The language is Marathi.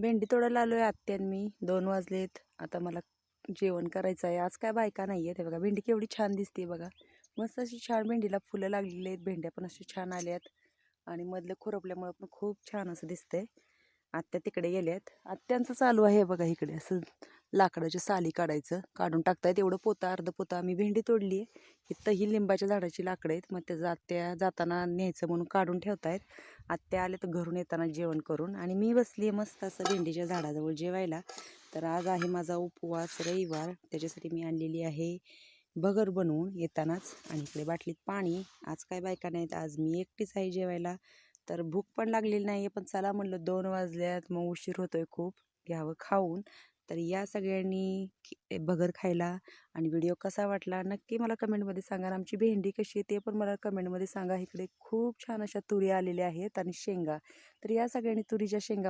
भेंडी तोडायला आलो आहे आत्यान मी. दोन वाजलेत. आता मला जेवण करायचं आहे. आज काय बायका नाही आहेत. हे बघा भेंडी केवढी छान दिसते बघा. मस्त अशी छान भेंडीला फुलं लागलेली आहेत. भेंड्या पण अशी छान आल्यात. आणि मधलं खुरपल्यामुळं पण खूप छान असं दिसतंय. आत्या तिकडे गेल्यात. आत्यांचं चालू आहे बघा इकडे असं. लाकडाची साली काढायचं. काढून टाकतायत. एवढं पोतं अर्ध पोतं. आम्ही भेंडी तोडली आहे. इथं ही लिंबाच्या झाडाची लाकडं आहेत. मग त्या जात्या जाताना न्यायचं म्हणून काढून ठेवतायत. आत्या आले तर घरून येताना जेवण करून. आणि मी बसली आहे मस्त असं भेंडीच्या झाडाजवळ जेवायला. तर आज आहे माझा उपवास रविवार. त्याच्यासाठी मी आणलेली आहे बगर बनवून येतानाच. आणि इकडे बाटलीत पाणी. आज काय बायका नाहीत. आज मी एकटीच आहे जेवायला. तर भूक पण लागलेली नाही आहे पण चला म्हणलं दोन वाजल्यात. मग उशीर होतोय खूप. घ्यावं खाऊन. तर या सगळ्यांनी बगर भगर खायला आणि व्हिडिओ कसा वाटला नक्की मला कमेंटमध्ये सांगा आमची भेंडी कशी आहे ते पण मला कमेंटमध्ये सांगा. इकडे खूप छान अशा तुरी आलेल्या आहेत आणि शेंगा. तर या सगळ्यांनी तुरीच्या शेंगा